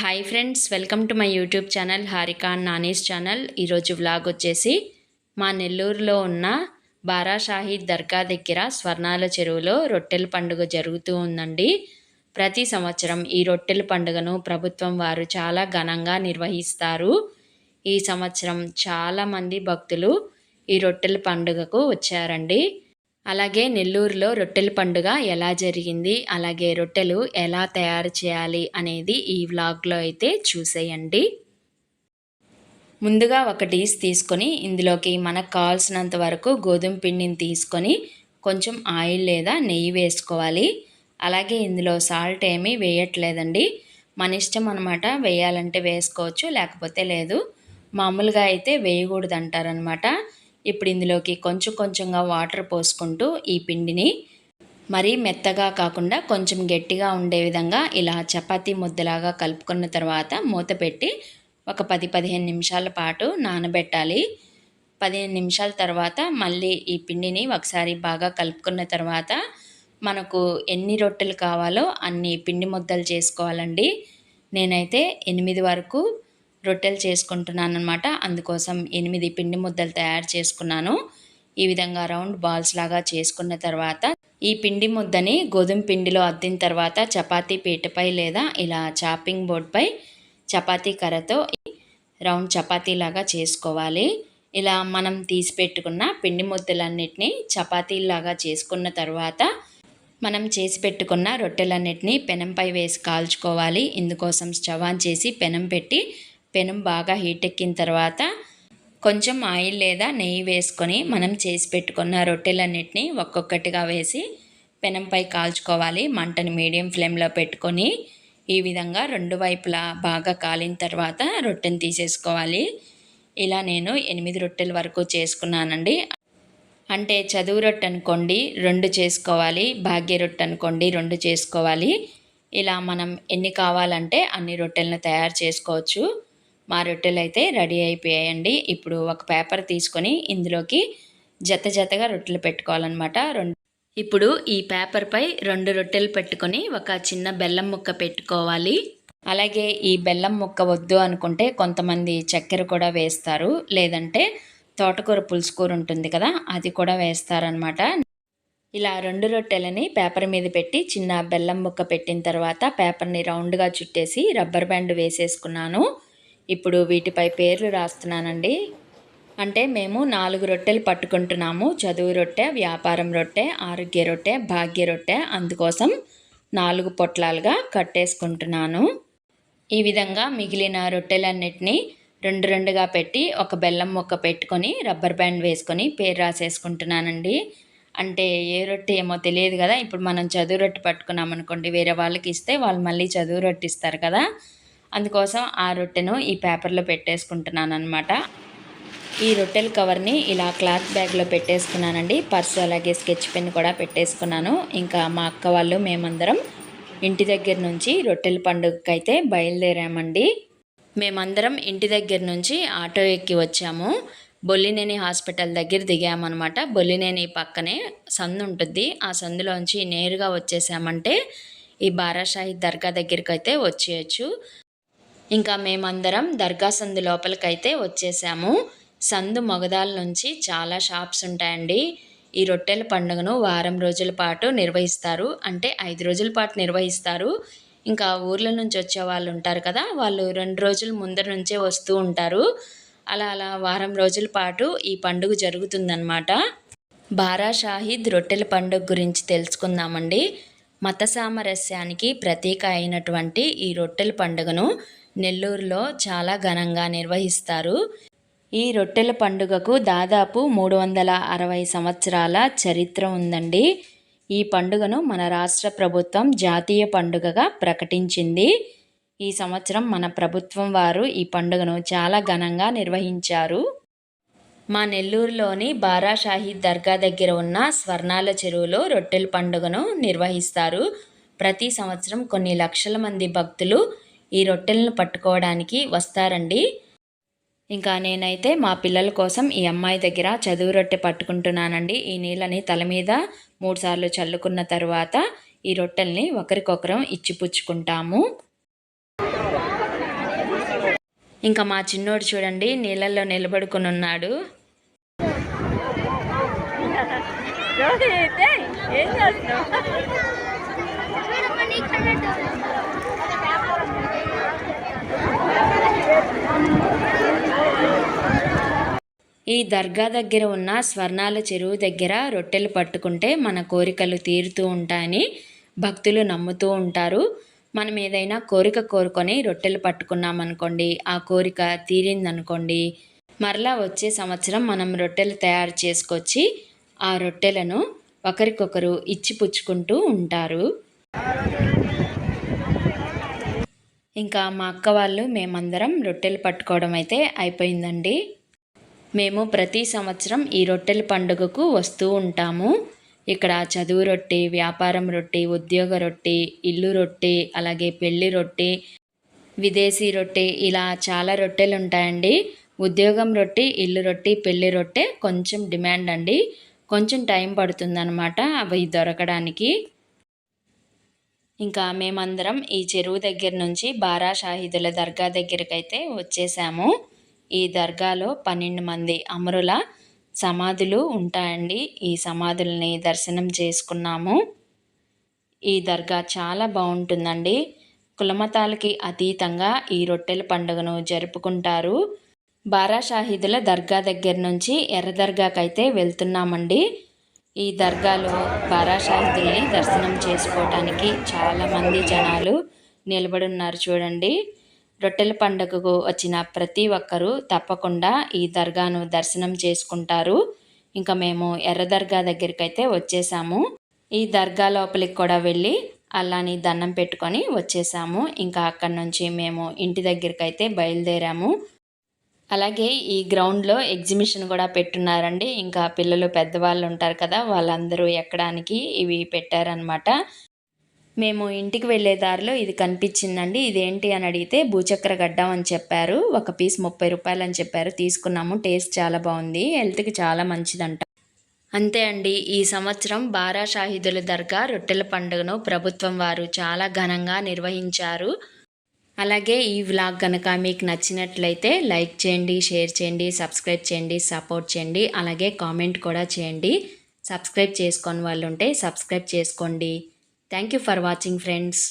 Hi friends welcome to my YouTube channel Harika Nani's channel ఈరోజు vlog వచ్చేసి మా నెల్లూరులో ఉన్న బారాషాహి దర్గా దగ్గర స్వర్ణాల చెరువులో రొట్టెల పండుగ జరుగుతూ ఉందండి. ప్రతి సంవత్సరం ఈ రొట్టెల పండుగను ప్రభుత్వం వారు చాలా ఘనంగా నిర్వహిస్తారు. ఈ సంవత్సరం చాలామంది భక్తులు ఈ రొట్టెల పండుగకు వచ్చారండి. అలాగే నెల్లూరులో రొట్టెల పండుగ ఎలా జరిగింది అలాగే రొట్టెలు ఎలా తయారు చేయాలి అనేది ఈ వ్లాగ్లో అయితే చూసేయండి. ముందుగా ఒక డీస్ తీసుకొని ఇందులోకి మనకు కావాల్సినంత వరకు గోధుమ పిండిని తీసుకొని కొంచెం ఆయిల్ లేదా నెయ్యి వేసుకోవాలి. అలాగే ఇందులో సాల్ట్ ఏమీ వేయట్లేదండి. మన ఇష్టం అనమాట వేయాలంటే వేసుకోవచ్చు లేకపోతే లేదు. మామూలుగా అయితే వేయకూడదు అంటారనమాట ఇప్పుడు ఇందులోకి కొంచెం కొంచెంగా వాటర్ పోసుకుంటూ ఈ పిండిని మరీ మెత్తగా కాకుండా కొంచెం గట్టిగా ఉండే విధంగా ఇలా చపాతీ ముద్దలాగా కలుపుకున్న తర్వాత మూత పెట్టి ఒక పది పదిహేను నిమిషాల పాటు నానబెట్టాలి. పదిహేను నిమిషాల తర్వాత మళ్ళీ ఈ పిండిని ఒకసారి బాగా కలుపుకున్న తర్వాత మనకు ఎన్ని రొట్టెలు కావాలో అన్ని పిండి ముద్దలు చేసుకోవాలండి. నేనైతే ఎనిమిది వరకు రొట్టెలు చేసుకుంటున్నాను అనమాట అందుకోసం ఎనిమిది పిండి ముద్దలు తయారు చేసుకున్నాను. ఈ విధంగా రౌండ్ బాల్స్ లాగా చేసుకున్న తర్వాత ఈ పిండి ముద్దని గోధుమ పిండిలో అద్దిన తర్వాత చపాతీ పీటపై లేదా ఇలా చాపింగ్ బోర్డ్పై చపాతీ కర్రతో రౌండ్ చపాతీ లాగా చేసుకోవాలి. ఇలా మనం తీసి పెట్టుకున్న పిండి ముద్దలన్నిటినీ చపాతీలాగా చేసుకున్న తర్వాత మనం చేసి పెట్టుకున్న రొట్టెలన్నిటినీ పెనంపై వేసి కాల్చుకోవాలి. ఇందుకోసం స్టవ్ ఆన్ చేసి పెనం పెట్టి పెనం బాగా హీట్ ఎక్కిన తర్వాత కొంచెం ఆయిల్ లేదా నెయ్యి వేసుకొని మనం చేసి పెట్టుకున్న రొట్టెలన్నిటిని ఒక్కొక్కటిగా వేసి పెనంపై కాల్చుకోవాలి. మంటని మీడియం ఫ్లేమ్లో పెట్టుకొని ఈ విధంగా రెండు వైపులా బాగా కాలిన తర్వాత రొట్టెను తీసేసుకోవాలి. ఇలా నేను ఎనిమిది రొట్టెల వరకు చేసుకున్నానండి. అంటే చదువు రొట్టె అనుకోండి రెండు చేసుకోవాలి. భాగ్య రొట్టె అనుకోండి రెండు చేసుకోవాలి. ఇలా మనం ఎన్ని కావాలంటే అన్ని రొట్టెలను తయారు చేసుకోవచ్చు. మా రొట్టెలు అయితే రెడీ అయిపోయాయండి. ఇప్పుడు ఒక పేపర్ తీసుకొని ఇందులోకి జత జతగా రొట్టెలు పెట్టుకోవాలన్నమాట. రెండు ఇప్పుడు ఈ పేపర్పై రెండు రొట్టెలు పెట్టుకొని ఒక చిన్న బెల్లం ముక్క పెట్టుకోవాలి. అలాగే ఈ బెల్లం ముక్క వద్దు అనుకుంటే కొంతమంది చక్కెర కూడా వేస్తారు. లేదంటే తోటకూర పులుసుకూర ఉంటుంది కదా అది కూడా వేస్తారనమాట ఇలా రెండు రొట్టెలని పేపర్ మీద పెట్టి చిన్న బెల్లం ముక్క పెట్టిన తర్వాత పేపర్ని రౌండ్గా చుట్టేసి రబ్బర్ బ్యాండ్ వేసేసుకున్నాను. ఇప్పుడు వీటిపై పేర్లు రాస్తున్నానండి. అంటే మేము నాలుగు రొట్టెలు పట్టుకుంటున్నాము. చదువు రొట్టె వ్యాపారం రొట్టె ఆరోగ్య రొట్టె భాగ్య రొట్టె అందుకోసం నాలుగు పొట్లాలుగా కట్టేసుకుంటున్నాను. ఈ విధంగా మిగిలిన రొట్టెలన్నిటినీ రెండు రెండుగా పెట్టి ఒక బెల్లం ముక్క పెట్టుకొని రబ్బర్ బ్యాండ్ వేసుకొని పేరు రాసేసుకుంటున్నానండి. అంటే ఏ రొట్టె ఏమో తెలియదు కదా. ఇప్పుడు మనం చదువు రొట్టె పట్టుకున్నాం అనుకోండి వేరే వాళ్ళకి ఇస్తే వాళ్ళు మళ్ళీ చదువు రొట్టె ఇస్తారు కదా. అందుకోసం ఆ రొట్టెను ఈ పేపర్లో పెట్టేసుకుంటున్నాను అనమాట ఈ రొట్టెల కవర్ని ఇలా క్లాత్ బ్యాగ్లో పెట్టేసుకున్నానండి. పర్సు అలాగే స్కెచ్ పెన్ కూడా పెట్టేసుకున్నాను. ఇంకా మా అక్క వాళ్ళు మేమందరం ఇంటి దగ్గర నుంచి రొట్టెల పండుగకి అయితే బయలుదేరామండి. మేమందరం ఇంటి దగ్గర నుంచి ఆటో ఎక్కి వచ్చాము. బొల్లినేని హాస్పిటల్ దగ్గర దిగామన్నమాట. బొల్లినేని పక్కనే సందు ఉంటుంది. ఆ సందులోంచి నేరుగా వచ్చేసామంటే ఈ బారాషాహి దర్గా దగ్గరికి అయితే వచ్చేయచ్చు. ఇంకా మేమందరం దర్గా సందు లోపలికైతే వచ్చేసాము. సందు మొగదాల నుంచి చాలా షాప్స్ ఉంటాయండి. ఈ రొట్టెల పండుగను వారం రోజుల పాటు నిర్వహిస్తారు. అంటే ఐదు రోజుల పాటు నిర్వహిస్తారు. ఇంకా ఊర్ల నుంచి వచ్చే వాళ్ళు ఉంటారు కదా వాళ్ళు రెండు రోజుల ముందర నుంచే వస్తూ ఉంటారు. అలా అలా వారం రోజుల పాటు ఈ పండుగ జరుగుతుందన్నమాట. బారా షాహిద్ రొట్టెల పండుగ గురించి తెలుసుకుందామండి. మత సామరస్యానికి ప్రతీక అయినటువంటి ఈ రొట్టెల పండుగను నెల్లూరులో చాలా ఘనంగా నిర్వహిస్తారు. ఈ రొట్టెల పండుగకు దాదాపు మూడు వందల అరవై సంవత్సరాల చరిత్ర ఉందండి. ఈ పండుగను మన రాష్ట్ర ప్రభుత్వం జాతీయ పండుగగా ప్రకటించింది. ఈ సంవత్సరం మన ప్రభుత్వం వారు ఈ పండుగను చాలా ఘనంగా నిర్వహించారు. మా నెల్లూరులోని బారాషాహి దర్గా దగ్గర ఉన్న స్వర్ణాల చెరువులో రొట్టెల పండుగను నిర్వహిస్తారు. ప్రతి సంవత్సరం కొన్ని లక్షల మంది భక్తులు ఈ రొట్టెలను పట్టుకోవడానికి వస్తారండి. ఇంకా నేనైతే మా పిల్లల కోసం ఈ అమ్మాయి దగ్గర చదువు రొట్టె పట్టుకుంటున్నానండి. ఈ నీళ్ళని తల మీద మూడుసార్లు చల్లుకున్న తర్వాత ఈ రొట్టెల్ని ఒకరికొకరం ఇచ్చిపుచ్చుకుంటాము ఇంకా మా చిన్నోడు చూడండి నీళ్ళల్లో నిలబడుకుని ఉన్నాడు ఏం ఈ దర్గా దగ్గర ఉన్న స్వర్ణాల చెరువు దగ్గర రొట్టెలు పట్టుకుంటే మన కోరికలు తీరుతూ ఉంటాయని భక్తులు నమ్ముతూ ఉంటారు. మనం ఏదైనా కోరిక కోరుకొని రొట్టెలు పట్టుకున్నామనుకోండి ఆ కోరిక తీరిందనుకోండి మరలా వచ్చే సంవత్సరం మనం రొట్టెలు తయారు చేసుకొచ్చి ఆ రొట్టెలను ఒకరికొకరు ఇచ్చి పుచ్చుకుంటూ ఉంటారు. ఇంకా మా అక్క వాళ్ళు మేమందరం రొట్టెలు పట్టుకోవడం అయితే అయిపోయిందండి. మేము ప్రతి సంవత్సరం ఈ రొట్టెల పండుగకు వస్తూ ఉంటాము. ఇక్కడ చదువు రొట్టె వ్యాపారం రొట్టె ఉద్యోగ రొట్టె ఇల్లు రొట్టె అలాగే పెళ్ళి రొట్టె విదేశీ రొట్టె ఇలా చాలా రొట్టెలు ఉంటాయండి. ఉద్యోగం రొట్టె ఇల్లు రొట్టె పెళ్ళి రొట్టె కొంచెం డిమాండ్ అండి. కొంచెం టైం పడుతుందన్నమాట అవి దొరకడానికి. ఇంకా మేమందరం ఈ చెరువు దగ్గర నుంచి బారా షాహిదుల దర్గా దగ్గరికి అయితే వచ్చేసాము. ఈ దర్గాలో పన్నెండు మంది అమరుల సమాధులు ఉంటాయండి. ఈ సమాధుల్ని దర్శనం చేసుకున్నాము. ఈ దర్గా చాలా బాగుంటుందండి. కులమతాలకి అతీతంగా ఈ రొట్టెల పండుగను జరుపుకుంటారు. బారా షాహిదుల దర్గా దగ్గర నుంచి ఎర్ర దర్గాకైతే వెళ్తున్నామండి. ఈ దర్గాలో బారా దర్శనం చేసుకోవటానికి చాలామంది జనాలు నిలబడున్నారు చూడండి. రొట్టెల పండుగకు వచ్చిన ప్రతి ఒక్కరూ తప్పకుండా ఈ దర్గాను దర్శనం చేసుకుంటారు. ఇంకా మేము ఎర్ర దర్గా దగ్గరికి అయితే వచ్చేసాము. ఈ దర్గా లోపలికి కూడా వెళ్ళి అల్లాని దండం పెట్టుకొని వచ్చేసాము. ఇంకా అక్కడి నుంచి మేము ఇంటి దగ్గరికి అయితే బయలుదేరాము. అలాగే ఈ గ్రౌండ్లో ఎగ్జిబిషన్ కూడా పెట్టున్నారండి. ఇంకా పిల్లలు పెద్దవాళ్ళు ఉంటారు కదా వాళ్ళందరూ ఎక్కడానికి ఇవి పెట్టారనమాట మేము ఇంటికి వెళ్ళే దారిలో ఇది కనిపించిందండి. ఇదేంటి అని అడిగితే భూచక్ర గడ్డం అని చెప్పారు. ఒక పీస్ ముప్పై రూపాయలు అని చెప్పారు. తీసుకున్నాము. టేస్ట్ చాలా బాగుంది. హెల్త్కి చాలా మంచిదంట. అంతే అండి. ఈ సంవత్సరం బారా షాహిదుల దర్గా రొట్టెల పండుగను ప్రభుత్వం వారు చాలా ఘనంగా నిర్వహించారు. అలాగే ఈ వ్లాగ్ కనుక మీకు నచ్చినట్లయితే లైక్ చేయండి షేర్ చేయండి సబ్స్క్రైబ్ చేయండి సపోర్ట్ చేయండి అలాగే కామెంట్ కూడా చేయండి. సబ్స్క్రైబ్ చేసుకొని వాళ్ళు ఉంటే సబ్స్క్రైబ్ చేసుకోండి. Thank you for watching friends.